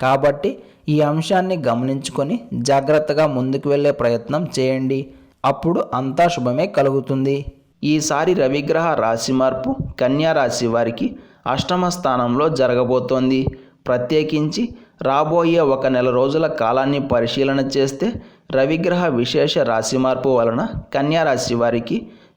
కాబట్టి ఈ అంశాన్ని గమనించుకొని జాగ్రత్తగా ముందుకు వెళ్ళే ప్రయత్నం చేయండి. అప్పుడు అంతా శుభమే కలుగుతుంది. ఈసారి రవిగ్రహ రాశి మార్పు కన్యా రాశి వారికి అష్టమ స్థానంలో జరగబోతోంది. ప్రత్యేకించి రాబోయే ఒక నెల రోజుల కాలాన్ని పరిశీలన చేస్తే రవిగ్రహ విశేష రాశి మార్పు వలన కన్యా రాశి వారికి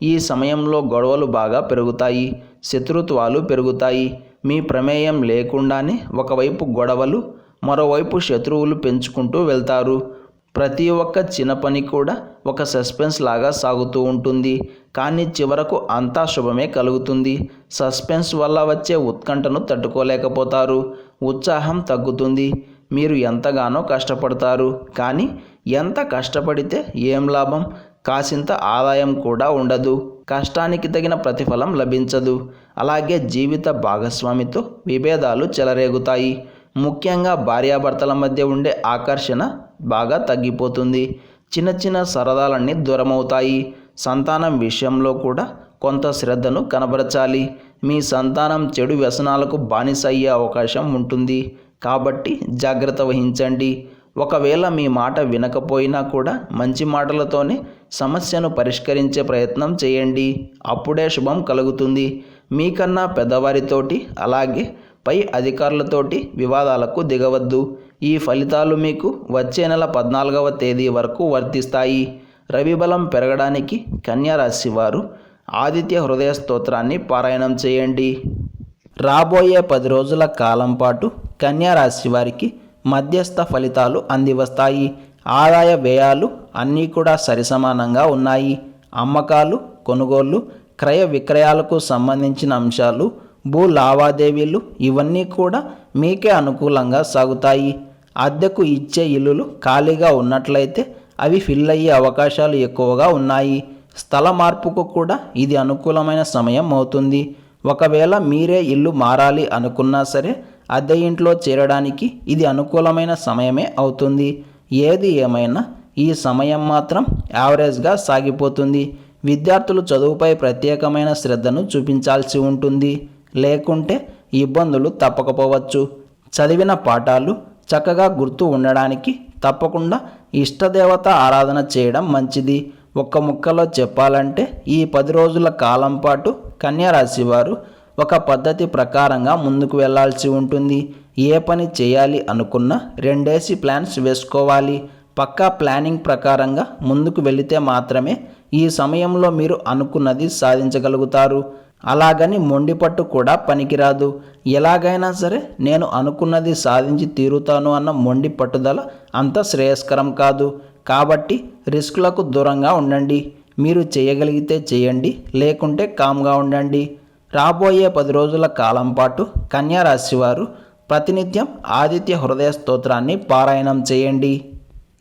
ఈ సమయంలో గొడవలు బాగా పెరుగుతాయి శత్రుత్వాలు పెరుగుతాయి. మీ ప్రమేయం లేకుండానే ఒకవైపు గొడవలు మరోవైపు శత్రువులు పెంచుకుంటూ వెళ్తారు. ప్రతి ఒక్క చిన్న పని కూడా ఒక సస్పెన్స్ లాగా సాగుతూ ఉంటుంది. కానీ చివరకు అంతా శుభమే కలుగుతుంది. సస్పెన్స్ వల్ల వచ్చే ఉత్కంఠను తట్టుకోలేకపోతారు. ఉత్సాహం తగ్గుతుంది. మీరు ఎంతగానో కష్టపడతారు. కానీ ఎంత కష్టపడితే ఏం లాభం? కాసింత ఆదాయం కూడా ఉండదు. కష్టానికి తగిన ప్రతిఫలం లభించదు. అలాగే జీవిత భాగస్వామితో విభేదాలు చెలరేగుతాయి. ముఖ్యంగా భార్యాభర్తల మధ్య ఉండే ఆకర్షణ బాగా తగ్గిపోతుంది. చిన్న చిన్న సరదాలన్నీ దూరమవుతాయి. సంతానం విషయంలో కూడా కొంత శ్రద్ధను కనబరచాలి. మీ సంతానం చెడు వ్యసనాలకు బానిస అయ్యే అవకాశం ఉంటుంది. కాబట్టి జాగ్రత్త వహించండి. ఒకవేళ మీ మాట వినకపోయినా కూడా మంచి మాటలతోనే సమస్యను పరిష్కరించే ప్రయత్నం చేయండి. అప్పుడే శుభం కలుగుతుంది. మీకన్నా పెద్దవారితోటి అలాగే పై అధికారులతోటి వివాదాలకు దిగవద్దు. ఈ ఫలితాలు మీకు వచ్చే నెల పద్నాలుగవ తేదీ వరకు వర్తిస్తాయి. రవిబలం పెరగడానికి కన్యారాశి వారు ఆదిత్య హృదయ స్తోత్రాన్ని పారాయణం చేయండి. రాబోయే పది రోజుల కాలం పాటు కన్యారాశి వారికి మధ్యస్థ ఫలితాలు అందివస్తాయి. ఆదాయ వ్యయాలు అన్నీ కూడా సరిసమానంగా ఉన్నాయి. అమ్మకాలు కొనుగోళ్ళు క్రయ విక్రయాలకు సంబంధించిన అంశాలు భూ లావాదేవీలు ఇవన్నీ కూడా మీకే అనుకూలంగా సాగుతాయి. అద్దెకు ఇచ్చే ఇల్లులు ఖాళీగా ఉన్నట్లయితే అవి ఫిల్ అయ్యే అవకాశాలు ఎక్కువగా ఉన్నాయి. స్థల మార్పుకు కూడా ఇది అనుకూలమైన సమయం అవుతుంది. ఒకవేళ మీరే ఇల్లు మారాలి అనుకున్నా సరే అద్దె ఇంట్లో చేరడానికి ఇది అనుకూలమైన సమయమే అవుతుంది. ఏది ఏమైనా ఈ సమయం మాత్రం యావరేజ్గా సాగిపోతుంది. విద్యార్థులు చదువుపై ప్రత్యేకమైన శ్రద్ధను చూపించాల్సి ఉంటుంది. లేకుంటే ఇబ్బందులు తప్పకపోవచ్చు. చదివిన పాఠాలు చక్కగా గుర్తు ఉండడానికి తప్పకుండా ఇష్టదేవత ఆరాధన చేయడం మంచిది. ఒక్క ముక్కలో చెప్పాలంటే ఈ పది రోజుల కాలం పాటు కన్యారాశి వారు ఒక పద్ధతి ప్రకారంగా ముందుకు వెళ్ళాల్సి ఉంటుంది. ఏ పని చేయాలి అనుకున్నా రెండేసి ప్లాన్స్ వేసుకోవాలి. పక్కా ప్లానింగ్ ప్రకారంగా ముందుకు వెళితే మాత్రమే ఈ సమయంలో మీరు అనుకున్నది సాధించగలుగుతారు. అలాగని మొండిపట్టు కూడా పనికిరాదు. ఎలాగైనా సరే నేను అనుకున్నది సాధించి తీరుతాను అన్న మొండి పట్టుదల అంత శ్రేయస్కరం కాదు. కాబట్టి రిస్కులకు దూరంగా ఉండండి. మీరు చేయగలిగితే చేయండి. లేకుంటే కామ్గా ఉండండి. రాబోయే పది రోజుల కాలం పాటు కన్యారాశి వారు ప్రతినిత్యం ఆదిత్య హృదయ స్తోత్రాన్ని పారాయణం చేయండి.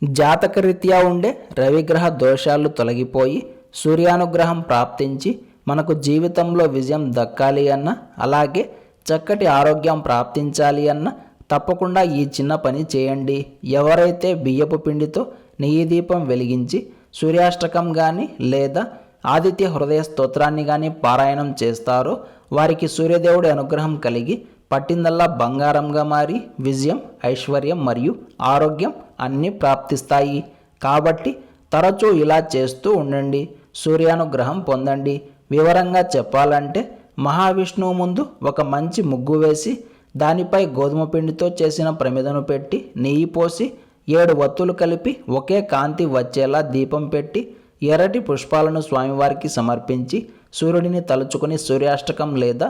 జాతకరీత్యా ఉండే రవిగ్రహ దోషాలు తొలగిపోయి సూర్యానుగ్రహం ప్రాప్తించి మనకు జీవితంలో విజయం దక్కాలి అన్న అలాగే చక్కటి ఆరోగ్యం ప్రాప్తించాలి అన్న తప్పకుండా ఈ చిన్న పని చేయండి. ఎవరైతే బియ్యపు పిండితో నెయ్యి దీపం వెలిగించి సూర్యాష్టకం కానీ లేదా ఆదిత్య హృదయ స్తోత్రాన్ని కానీ పారాయణం చేస్తారో వారికి సూర్యదేవుడి అనుగ్రహం కలిగి పట్టిందల్లా బంగారంగా మారి విజయం ఐశ్వర్యం మరియు ఆరోగ్యం అన్నీ ప్రాప్తిస్తాయి. కాబట్టి తరచూ ఇలా చేస్తూ ఉండండి. సూర్యానుగ్రహం పొందండి. వివరంగా చెప్పాలంటే మహావిష్ణువు ముందు ఒక మంచి ముగ్గు వేసి దానిపై గోధుమ పిండితో చేసిన ప్రమిదను పెట్టి నెయ్యి పోసి ఏడు వత్తులు కలిపి ఒకే కాంతి వచ్చేలా దీపం పెట్టి ఎర్రటి పుష్పాలను స్వామివారికి సమర్పించి సూర్యుడిని తలుచుకుని సూర్యాష్టకం లేదా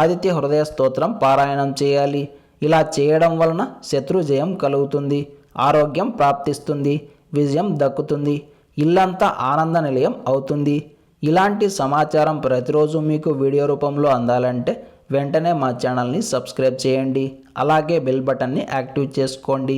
ఆదిత్య హృదయ స్తోత్రం పారాయణం చేయాలి. ఇలా చేయడం వలన శత్రు జయం కలుగుతుంది ఆరోగ్యం ప్రాప్తిస్తుంది విజయం దక్కుతుంది ఇల్లంతా ఆనంద నిలయం అవుతుంది. ఇలాంటి సమాచారం ప్రతిరోజు మీకు వీడియో రూపంలో అందాలంటే వెంటనే మా ఛానల్ని సబ్స్క్రైబ్ చేయండి. అలాగే బెల్ బటన్ని యాక్టివ్ చేసుకోండి.